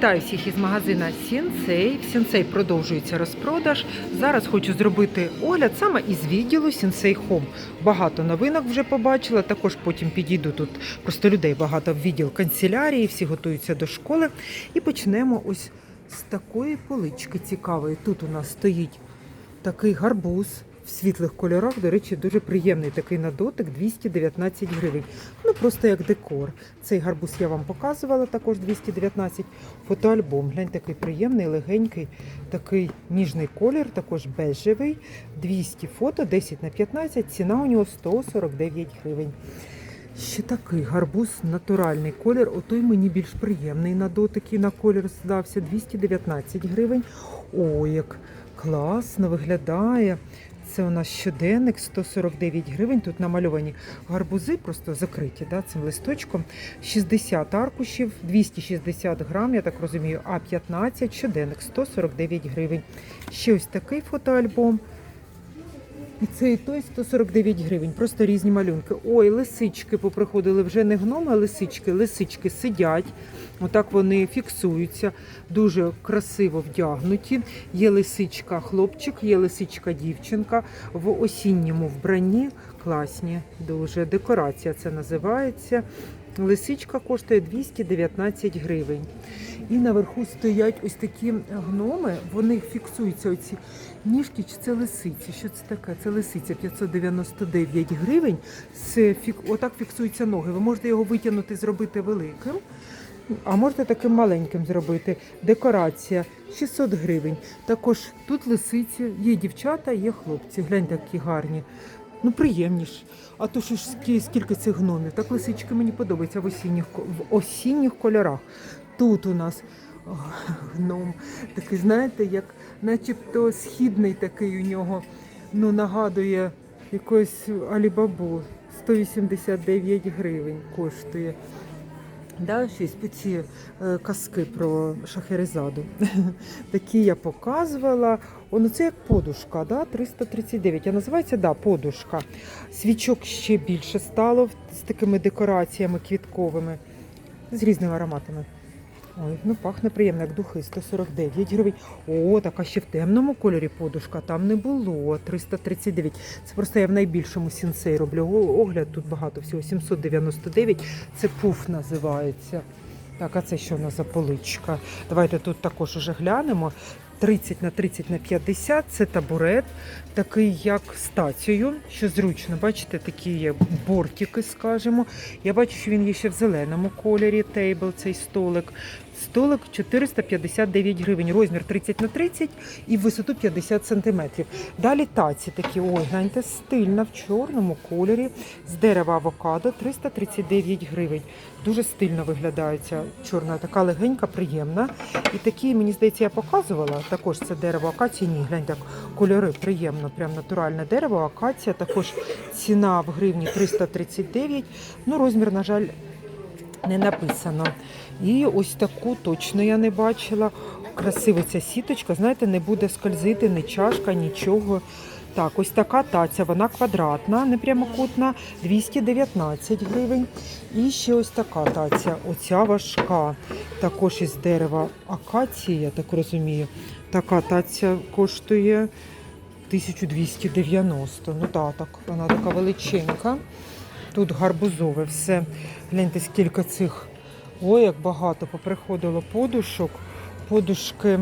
Вітаю всіх із магазина Сінсей. В Сінсей продовжується розпродаж. Зараз хочу зробити огляд саме із відділу Сінсей Хом. Багато новинок вже побачила. Також потім підійду тут. Просто людей багато в відділ канцелярії, всі готуються до школи. І почнемо ось з такої полички цікавої. Тут у нас стоїть такий гарбуз. В світлих кольорах, до речі, дуже приємний такий на дотик 219 гривень. Ну просто як декор. Цей гарбуз я вам показувала, також 219. Фотоальбом. Глянь, такий приємний, легенький, такий ніжний колір, також бежевий. 200 фото, 10 на 15. Ціна у нього 149 гривень. Ще такий гарбуз, натуральний колір. Отой мені більш приємний на дотик і на колір здався 219 гривень. О, як класно виглядає. Це у нас щоденник 149 гривень. Тут намальовані гарбузи, просто закриті да, цим листочком. 60 аркушів, 260 грам, я так розумію, А15, щоденник 149 гривень. Ще ось такий фотоальбом. І цей і той 149 гривень, просто різні малюнки. Ой, лисички поприходили вже не гноми, а лисички. Лисички сидять, отак вони фіксуються, дуже красиво вдягнуті. Є лисичка хлопчик, є лисичка дівчинка в осінньому вбранні. Класні, дуже декорація це називається. Лисичка коштує 219 гривень. І наверху стоять ось такі гноми, вони фіксуються оці ніжки, чи це лисиці? Що це таке? Це лисиця 599 гривень. Це фік... Отак фіксуються ноги. Ви можете його витягнути, зробити великим, а можете таким маленьким зробити. Декорація 600 гривень. Також тут лисиці, є дівчата, є хлопці. Глянь, які гарні. Ну, приємні ж. А то що ж скільки цих гномів? Так лисички мені подобаються в осінніх, в осінніх кольорах. Тут у нас гном такий, знаєте, як начебто східний такий у нього, ну, нагадує якусь Алібабу. 189 гривень коштує. Да, щось по ці е, казки про Шахерезаду. Такі я показувала. Воно це як подушка, да? 339. А називається да, подушка. Свічок ще більше стало з такими декораціями квітковими, з різними ароматами. Ой, ну пахне приємно, як духи, 149 гривень. О, така ще в темному кольорі подушка, там не було. 339. Це просто я в найбільшому сінсей роблю огляд. Тут багато всього. 799. Це пуф називається. Так, а це що у нас за поличка? Давайте тут також уже глянемо. 30 на 30 на 50 це табурет, такий як стацію, що зручно. Бачите, такі є бортики, скажімо. Я бачу, що він є ще в зеленому кольорі. Тейбл, цей столик. Столик 459 гривень, розмір 30 на 30 і в висоту 50 сантиметрів. Далі таці такі, ой, гляньте, стильна в чорному кольорі з дерева авокадо 339 гривень. Дуже стильно виглядає ця чорна, така легенька, приємна. І такі, мені здається, я показувала. Також це дерево акації. Ні, гляньте, як кольори приємно, прям натуральне дерево, акація. Також ціна в гривні 339. Ну, розмір, на жаль, не написано. І ось таку точно я не бачила. Красива ця сіточка, знаєте, не буде скользити ні чашка, нічого. Так, ось така таця, вона квадратна, не прямокутна, 219 гривень. І ще ось така таця, оця важка, також із дерева акації, я так розумію. Така таця коштує 1290. Ну так, так, вона така величенька. Тут гарбузове все. Гляньте, скільки цих. Ой, як багато поприходило подушок. Подушки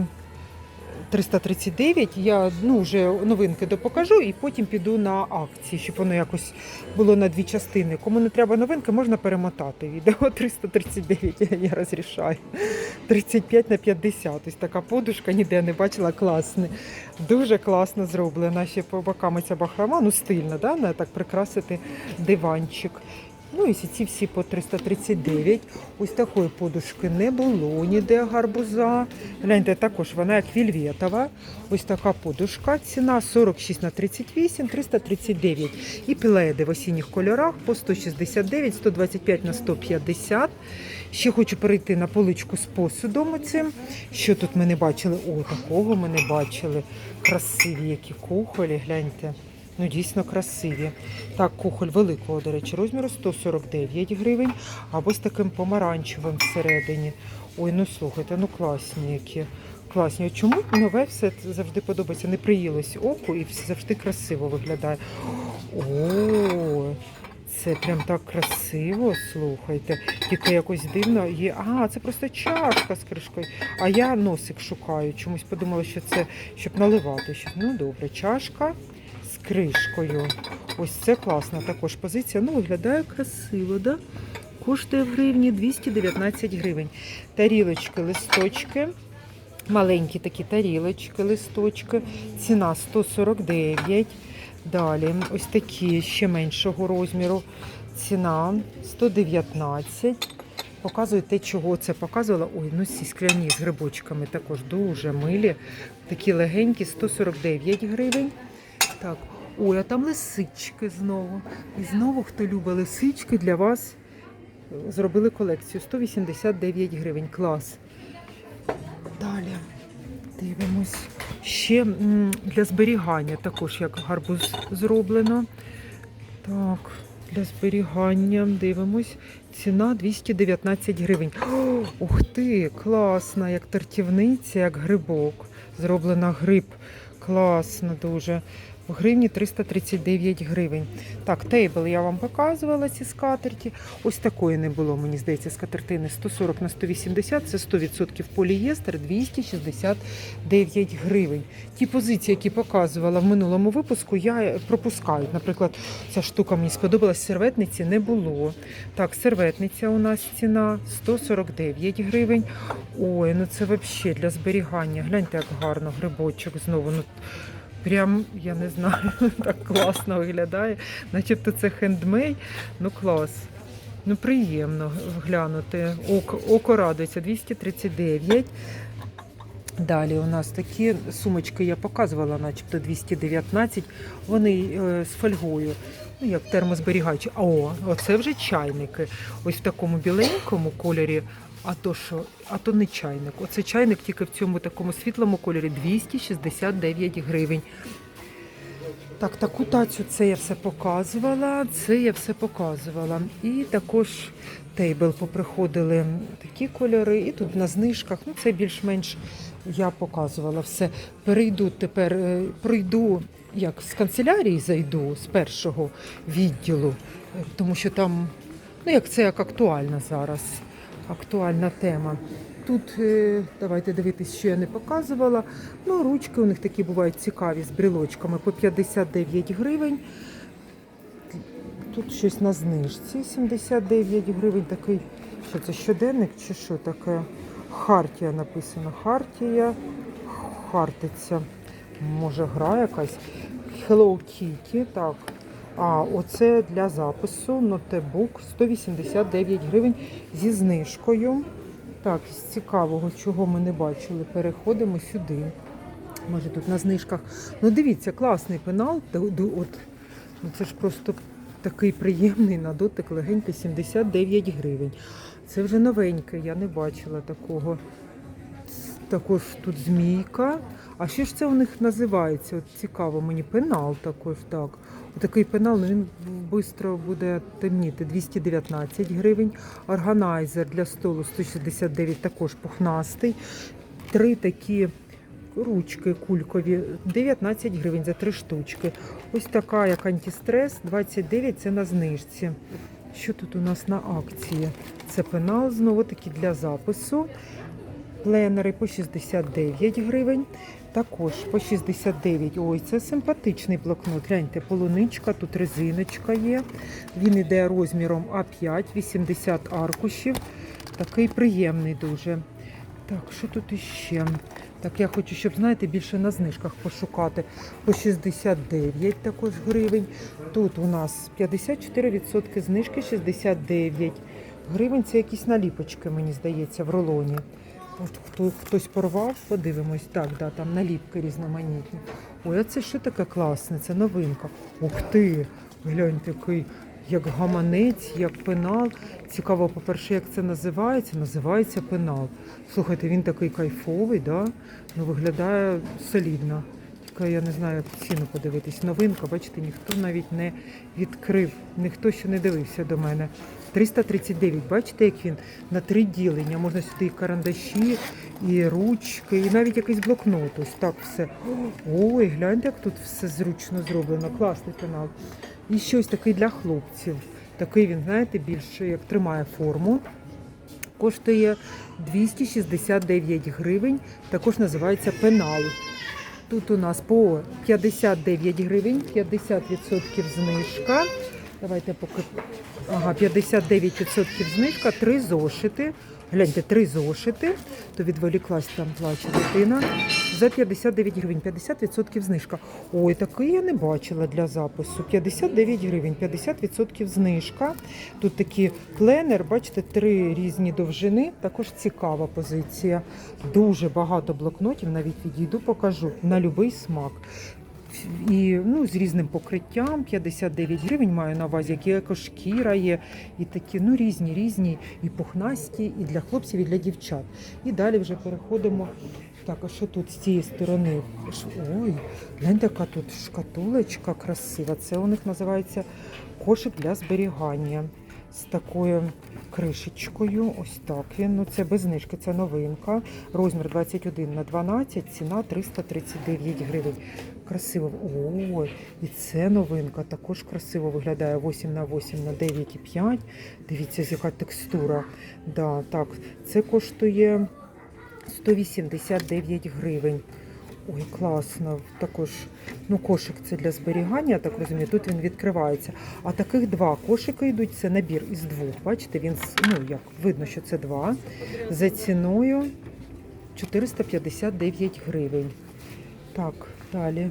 339. Я ну, вже новинки допокажу і потім піду на акції, щоб воно якось було на дві частини. Кому не треба новинки, можна перемотати відео 339, я розрішаю. 35 на 50. Ось така подушка, ніде не бачила, класне. Дуже класно зроблена. Ще по бокам ця бахрома, ну стильно, да? так прикрасити диванчик. Ну і ці всі по 339. Ось такої подушки не було ніде гарбуза. Гляньте, також вона як вільветова. Ось така подушка. Ціна 46 на 38, 339. І пледи в осінніх кольорах по 169, 125 на 150. Ще хочу перейти на поличку з посудом оцим. Що тут ми не бачили? О, такого ми не бачили. Красиві які кухолі, гляньте. Ну, дійсно красиві. Так, кухоль великого, до речі, розміру 149 гривень, або з таким помаранчевим всередині. Ой, ну слухайте, ну класні які. Класні. Чому нове все завжди подобається? Не приїлось оку і завжди красиво виглядає. О, це прям так красиво, слухайте. Тільки якось дивно є. А, це просто чашка з кришкою. А я носик шукаю. Чомусь подумала, що це щоб наливати. Ну добре, чашка кришкою. Ось це класна також позиція. Ну, виглядає красиво, да? Коштує в гривні 219 гривень. Тарілочки, листочки. Маленькі такі тарілочки, листочки. Ціна 149. Далі, ось такі ще меншого розміру. Ціна 119. Показую те, чого це показувала. Ой, ну ці скляні з грибочками також дуже милі. Такі легенькі, 149 гривень. Так, ой, а там лисички знову. І знову, хто любить лисички, для вас е, зробили колекцію. 189 гривень. Клас. Далі дивимось. Ще для зберігання також як гарбуз зроблено. Так, для зберігання дивимось. Ціна 219 гривень. О, ух ти, класна, як тортівниця, як грибок. Зроблена гриб. Класно дуже. В гривні 339 гривень. Так, тейбл я вам показувала ці скатерті. Ось такої не було, мені здається, скатертини 140 на 180, це 100% полієстер, 269 гривень. Ті позиції, які показувала в минулому випуску, я пропускаю. Наприклад, ця штука мені сподобалась, серветниці не було. Так, серветниця у нас ціна 149 гривень. Ой, ну це взагалі для зберігання. Гляньте, як гарно, грибочок знову. Ну, Прям, я не знаю, так класно виглядає. Начебто це хендмей. Ну клас. Ну приємно глянути. Око, радується 239. Далі у нас такі сумочки я показувала, начебто 219. Вони е, з фольгою. Ну, як термозберігаючі. А О, оце вже чайники. Ось в такому біленькому кольорі. А то що? А то не чайник. Оце чайник тільки в цьому такому світлому кольорі 269 гривень. Так, таку тацю це я все показувала, це я все показувала. І також тейбл поприходили такі кольори, і тут на знижках, ну це більш-менш я показувала все. Перейду тепер, е, пройду, як з канцелярії зайду з першого відділу, е, тому що там, ну як це як актуально зараз, актуальна тема. Тут е, давайте дивитись, що я не показувала. Ну, ручки у них такі бувають цікаві з брілочками по 59 гривень. Тут щось на знижці. 79 гривень. Такий, що це щоденник чи що таке? Хартія написано. Хартія. Хартиця. Може, гра якась. Hello Kitty. Так. А, оце для запису. Нотебук 189 гривень зі знижкою. Так, з цікавого, чого ми не бачили, переходимо сюди. Може тут на знижках. Ну дивіться, класний пенал. От, ну, це ж просто такий приємний на дотик, легенький, 79 гривень. Це вже новеньке, я не бачила такого. Також тут змійка. А що ж це у них називається? От цікаво мені. Пенал також, так. Отакий пенал, ну він швидко буде темніти. 219 гривень. Органайзер для столу 169, також пухнастий. Три такі ручки кулькові, 19 гривень за три штучки. Ось така, як антистрес, 29 це на знижці. Що тут у нас на акції? Це пенал знову таки для запису. Пленери по 69 гривень. Також по 69. Ой, це симпатичний блокнот. Гляньте, полуничка, тут резиночка є. Він іде розміром А5, 80 аркушів. Такий приємний дуже. Так, що тут іще? Так, я хочу, щоб, знаєте, більше на знижках пошукати. По 69 також гривень. Тут у нас 54% знижки, 69 гривень. Це якісь наліпочки, мені здається, в рулоні. Хто, хтось порвав, подивимось. Так, да, там наліпки різноманітні. Ой, а це що таке класне? Це новинка. Ух ти! Глянь, такий, як гаманець, як пенал. Цікаво, по-перше, як це називається. Називається пенал. Слухайте, він такий кайфовий, да? ну, виглядає солідно. Швидко, я не знаю, ціну подивитись. Новинка, бачите, ніхто навіть не відкрив, ніхто ще не дивився до мене. 339, бачите, як він на три ділення. Можна сюди і карандаші, і ручки, і навіть якийсь блокнот. Ось так все. Ой, гляньте, як тут все зручно зроблено. Класний канал. І щось такий для хлопців. Такий він, знаєте, більше як тримає форму. Коштує 269 гривень. Також називається пенал. Тут у нас по 59 гривень, 50% знижка. Давайте поки. Ага, 59% знижка, три зошити. Гляньте, три зошити. То відволіклась там плаче дитина. За 59 гривень, 50% знижка. Ой, такий я не бачила для запису. 59 гривень, 50% знижка. Тут такий пленер, бачите, три різні довжини. Також цікава позиція. Дуже багато блокнотів, навіть відійду, покажу на будь-який смак. І ну, з різним покриттям 59 гривень маю на увазі, які екошкіра є, і такі ну, різні, різні, і пухнасті, і для хлопців, і для дівчат. І далі вже переходимо. Так, а що тут з цієї сторони? Ой, гляньте, яка тут шкатулочка красива. Це у них називається кошик для зберігання з такою кришечкою. Ось так він. Ну це без знижки, це новинка. Розмір 21 на 12, ціна 339 гривень. Красиво. Ой, і це новинка. Також красиво виглядає 8 на 8 на 9,5. Дивіться, яка текстура. Да, так, це коштує 189 гривень. Ой, класно. Також ну, кошик це для зберігання, я так розумію. Тут він відкривається. А таких два кошики йдуть. Це набір із двох. Бачите, він ну як видно, що це два. За ціною 459 гривень. Так, далі.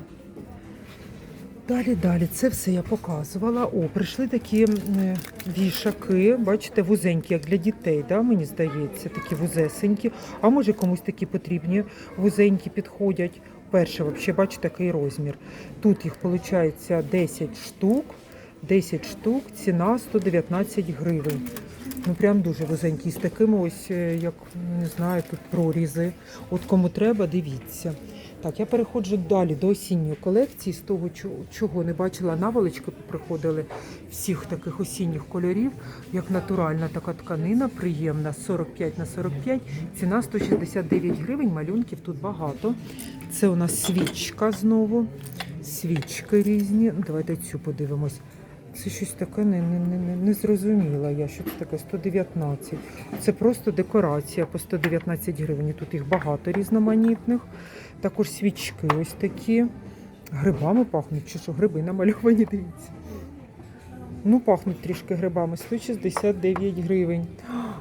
Далі, далі, це все я показувала. О, прийшли такі е, вішаки, бачите, вузенькі, як для дітей, да, мені здається, такі вузесенькі. А може комусь такі потрібні вузенькі підходять. Перше, взагалі, бачите, такий розмір. Тут їх виходить 10 штук. 10 штук, ціна 119 гривень. Ну прям дуже вузенькі. З такими ось, е, як не знаю, тут прорізи. От кому треба, дивіться. Так, я переходжу далі до осінньої колекції, з того, чо- чого не бачила наволочки, приходили всіх таких осінніх кольорів, як натуральна така тканина, приємна 45 на 45, ціна 169 гривень, малюнків тут багато. Це у нас свічка знову, свічки різні. Давайте цю подивимось. Це щось таке не, не, не, не, зрозуміла я, що це таке 119. Це просто декорація по 119 гривень. Тут їх багато різноманітних. Також свічки ось такі. Грибами пахнуть, чи що гриби намальовані, дивіться. Ну, пахнуть трішки грибами, 169 гривень.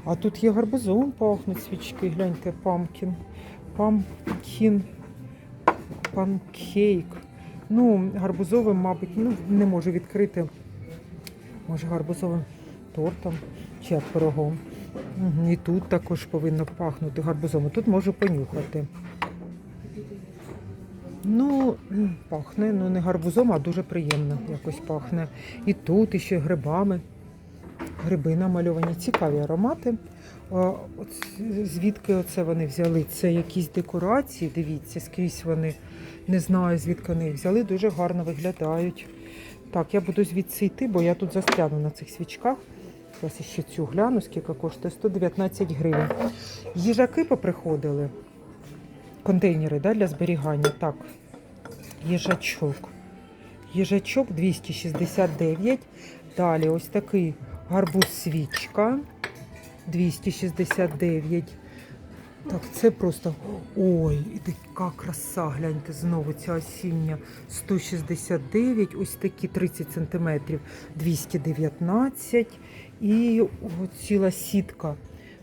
А тут є гарбузом пахнуть свічки, гляньте, памкін. Памкін. Панкейк. Ну, гарбузовим, мабуть, ну, не можу відкрити. Може, гарбузовим тортом чи пирогом. І тут також повинно пахнути гарбузом. Тут можу понюхати. Ну, пахне, ну не гарбузом, а дуже приємно якось пахне. І тут іще грибами. Гриби намальовані, цікаві аромати. Звідки оце вони взяли? Це якісь декорації, дивіться, скрізь вони. Не знаю, звідки вони їх взяли, дуже гарно виглядають. Так, я буду звідси йти, бо я тут застряну на цих свічках. Зараз ще цю гляну, скільки коштує 119 гривень. Їжаки поприходили. Контейнери да, для зберігання. Так, їжачок. Їжачок 269. Далі ось такий гарбуз свічка 269. Так, це просто. Ой, і така краса, гляньте, знову ця осіння 169, ось такі 30 сантиметрів 219. І ціла сітка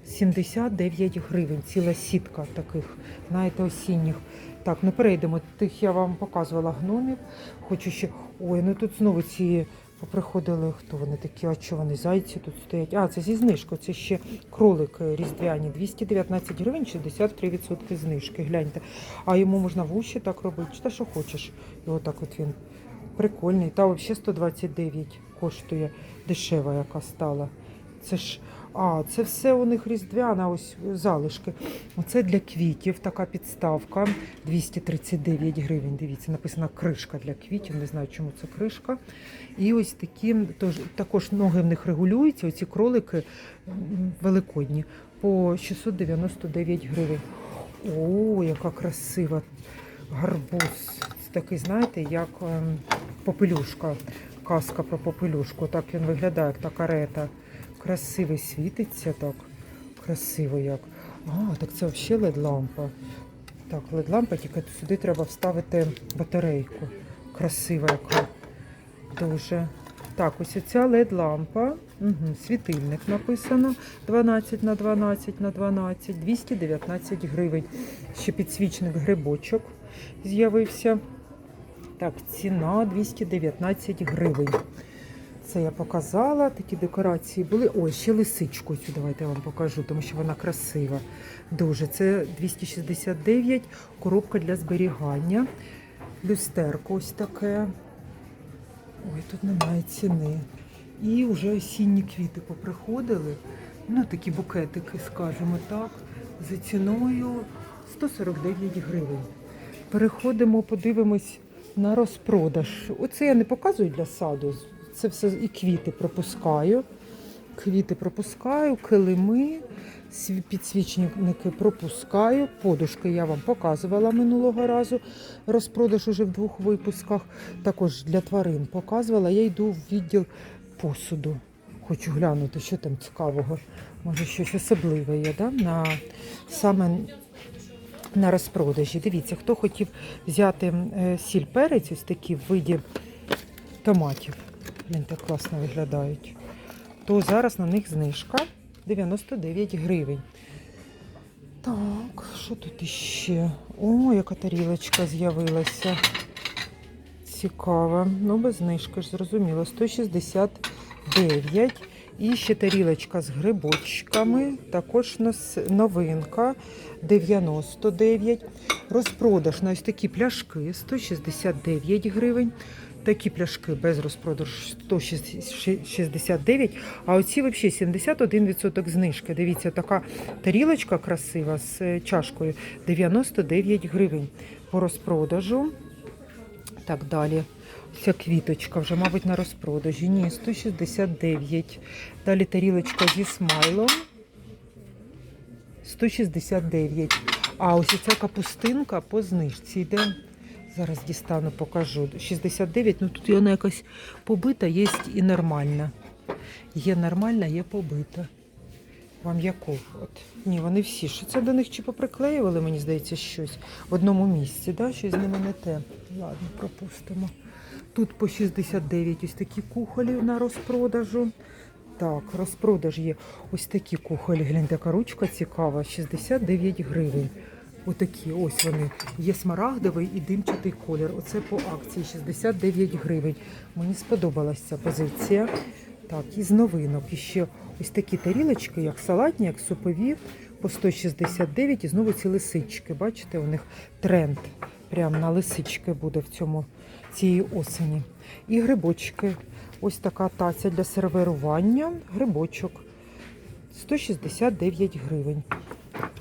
79 гривень. Ціла сітка таких, знаєте, осінніх. Так, ну перейдемо. Тих я вам показувала гномів. Хочу ще. Ой, ну тут знову ці поприходили. Хто вони такі? А що вони? Зайці тут стоять. А, це зі знижкою. Це ще кролик різдвяні. 219 гривень, 63% знижки. Гляньте. А йому можна вуші так робити, чи та що хочеш. І отак от він прикольний. Та взагалі 129 коштує дешева, яка стала. Це ж А, це все у них різдвяна, ось залишки. Оце для квітів така підставка 239 гривень. Дивіться, написана кришка для квітів. Не знаю, чому це кришка. І ось такі тож, також ноги в них регулюються. Оці кролики великодні по 699 гривень. О, яка красива гарбуз. Це такий, знаєте, як ем, попелюшка. Казка про попелюшку. Так він виглядає, як та карета. Красивий світиться так. Красиво як. А, так це взагалі LED-лампа. Так, LED-лампа, тільки сюди треба вставити батарейку. Красива яка. Дуже. Так, ось ця LED-лампа. Угу, світильник написано 12 на 12 на 12, 219 гривень. Ще підсвічник грибочок з'явився. Так, ціна 219 гривень. Це я показала, такі декорації були. Ой, ще лисичку цю давайте я вам покажу, тому що вона красива. Дуже. Це 269, коробка для зберігання. Люстерко ось таке. Ой, тут немає ціни. І вже осінні квіти поприходили. Ну, такі букетики, скажімо так, за ціною 149 гривень. Переходимо, подивимось на розпродаж. Оце я не показую для саду. Це все і квіти пропускаю. Квіти пропускаю, килими, підсвічники пропускаю. Подушки я вам показувала минулого разу. Розпродаж уже в двох випусках. Також для тварин показувала. Я йду в відділ посуду. Хочу глянути, що там цікавого. Може, щось особливе є, да? на саме на розпродажі. Дивіться, хто хотів взяти е, сіль перець, ось такі в виді томатів. Вони так класно виглядають. То зараз на них знижка 99 гривень. Так, що тут іще? О, яка тарілочка з'явилася. Цікава. Ну, без знижки ж зрозуміло. 169. І ще тарілочка з грибочками. Також новинка 99. Розпродаж на ось такі пляшки 169 гривень. Такі пляшки без розпродажу 169, а оці взагалі 71% знижки. Дивіться, така тарілочка красива з е, чашкою 99 гривень по розпродажу. Так далі. Ця квіточка вже, мабуть, на розпродажі. Ні, 169. Далі тарілочка зі смайлом. 169. А ось ця капустинка по знижці йде. Зараз дістану, покажу. 69, ну тут вона якась побита, є і нормальна. Є нормальна, є побита. Вам яку? От. Ні, вони всі. Що це до них чи поприклеювали, мені здається, щось в одному місці, да? щось з ними не те. Ладно, пропустимо. Тут по 69 ось такі кухолі на розпродажу. Так, розпродаж є ось такі кухолі. Гляньте, яка ручка цікава, 69 гривень. Отакі, ось вони. Є смарагдовий і димчатий колір. Оце по акції 69 гривень. Мені сподобалася ця позиція. Так, із новинок. І ще ось такі тарілочки, як салатні, як супові, по 169. І знову ці лисички. Бачите, у них тренд. Прямо на лисички буде в цьому цієї осені. І грибочки. Ось така таця для сервірування. Грибочок. 169 гривень.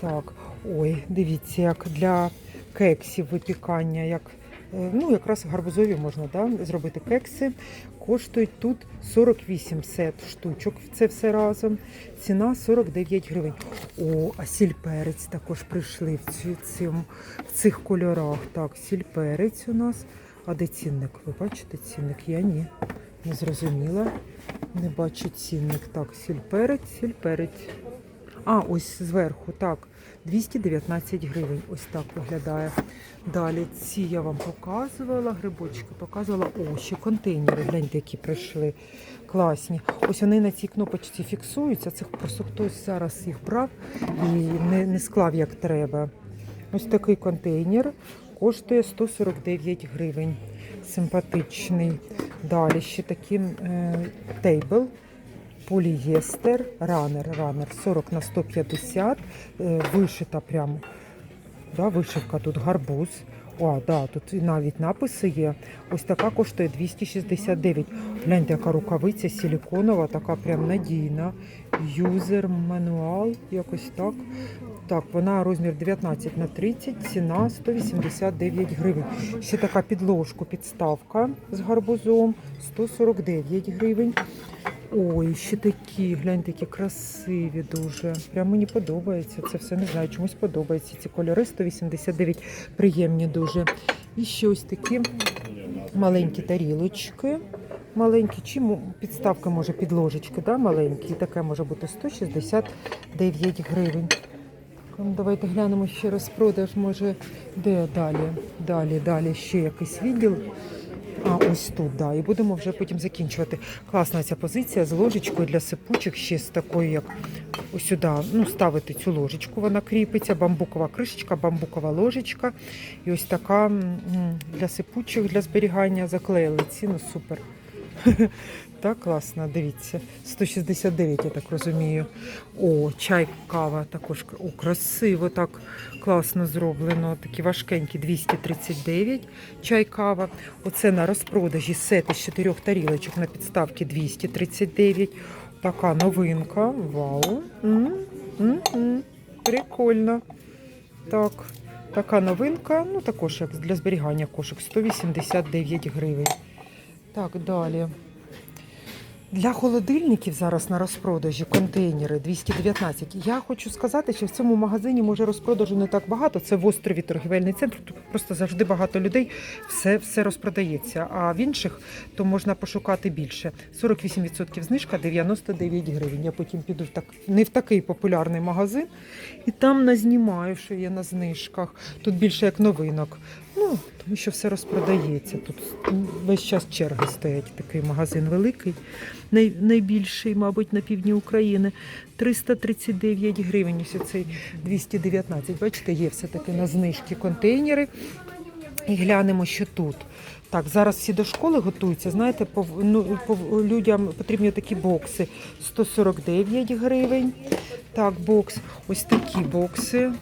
Так, ой, дивіться, як для кексів випікання, як е, ну, якраз гарбузові можна да, зробити кекси. Коштують тут 48 сет штучок. Це все разом. Ціна 49 гривень. О, а сіль-перець також прийшли в, ці, цим, в цих кольорах. Так, сіль-перець у нас. А де цінник? Ви бачите цінник? Я ні. Не зрозуміла. Не бачу цінник. Так, сіль-перець, сіль-перець. А, ось зверху, так, 219 гривень. Ось так виглядає. Далі ці я вам показувала, грибочки показувала. О, ще контейнери, гляньте, які прийшли. Класні. Ось вони на цій кнопочці фіксуються. Це просто хтось зараз їх брав і не, не склав як треба. Ось такий контейнер коштує 149 гривень. Симпатичний. Далі ще такий е, тейбл полієстер, ранер, ранер 40 на 150, е, вишита прямо. Да, вишивка тут гарбуз. А, да, тут навіть написи є. Ось така коштує 269. Гляньте, яка рукавиця силіконова, така прям надійна. Юзер мануал, якось так. Так, вона розмір 19 на 30, ціна 189 гривень. Ще така підложка, підставка з гарбузом 149 гривень. Ой, ще такі, гляньте, які красиві дуже. Прям мені подобається. Це все не знаю, чомусь подобається. Ці кольори 189 приємні дуже. І ще ось такі маленькі тарілочки. Маленькі, чи підставка може підложечки, да, маленькі. Таке може бути 169 гривень. Давайте глянемо ще раз продаж, може, де далі, далі, далі ще якийсь відділ. А ось тут, да. І будемо вже потім закінчувати. Класна ця позиція з ложечкою для сипучих, ще з такою, як ось сюди. Ну, ставити цю ложечку, вона кріпиться, бамбукова кришечка, бамбукова ложечка. І ось така для сипучих, для зберігання заклеїли. Ціну супер. Так, класно, дивіться. 169, я так розумію. О, чай, кава також О, красиво, так класно зроблено. Такі важкенькі 239 чай, кава. Оце на розпродажі сети з чотирьох тарілочок на підставці 239. Така новинка. Вау. М, м, м. Прикольно. Так, така новинка, ну також як для зберігання кошик 189 гривень. Так, далі. Для холодильників зараз на розпродажі контейнери 219. Я хочу сказати, що в цьому магазині може розпродажу не так багато. Це в острові торгівельний центр. Тут просто завжди багато людей, все, все розпродається. А в інших то можна пошукати більше. 48% знижка 99 гривень. Я потім піду в так не в такий популярний магазин і там назнімаю, що є на знижках. Тут більше як новинок. Ну, тому що все розпродається. Тут весь час черги стоять. Такий магазин великий, най, найбільший, мабуть, на півдні України. 339 гривень. Ось цей 219. Бачите, є все-таки на знижки контейнери. І глянемо, що тут. Так, зараз всі до школи готуються. Знаєте, по, ну, по, людям потрібні такі бокси. 149 гривень. Так, бокс. Ось такі бокси.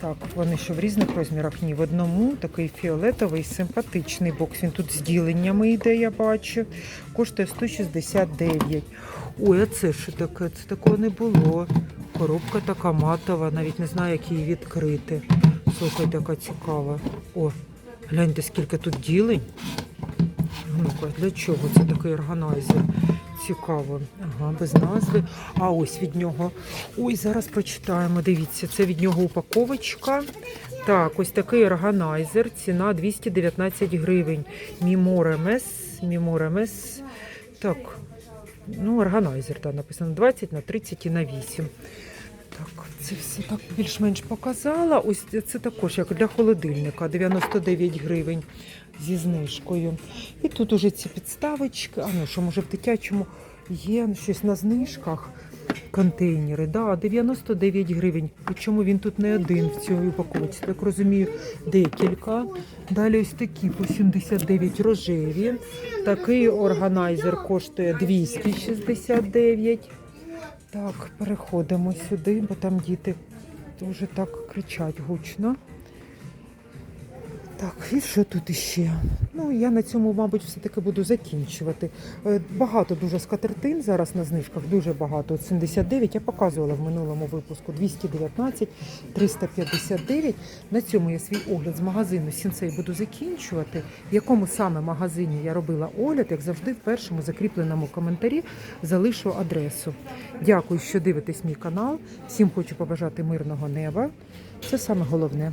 Так, вони що в різних розмірах? Ні, в одному такий фіолетовий, симпатичний бокс. Він тут з діленнями йде, я бачу. Коштує 169. Ой, а це що таке? Це такого не було. Коробка така матова, навіть не знаю, як її відкрити. Слухайте, яка цікава. О, гляньте, скільки тут ділень. Ну-ка, для чого це такий органайзер? Цікаво. Ага, без назви. А ось від нього. Ой, зараз прочитаємо. Дивіться, це від нього упаковочка. Так, ось такий органайзер. Ціна 219 гривень. Мімор МС. Мімор МС. Так, ну, органайзер, так, написано 20 на 30 і на 8. Так, це все так більш-менш показала. Ось це також як для холодильника 99 гривень зі знижкою. І тут уже ці підставочки. А ну що, може в дитячому є щось на знижках. Контейнери, да, 99 гривень. Причому він тут не один в цій упаковці. Так розумію, декілька. Далі ось такі по 79 рожеві. Такий органайзер коштує 269. Так, переходимо сюди, бо там діти дуже так кричать гучно. Так, і що тут іще? Ну, я на цьому, мабуть, все-таки буду закінчувати. Е, Багато дуже скатертин зараз на знижках, дуже багато. От 79, я показувала в минулому випуску 219, 359. На цьому я свій огляд з магазину Сінцей буду закінчувати. В якому саме магазині я робила огляд, як завжди, в першому закріпленому коментарі залишу адресу. Дякую, що дивитесь мій канал. Всім хочу побажати мирного неба. Це саме головне.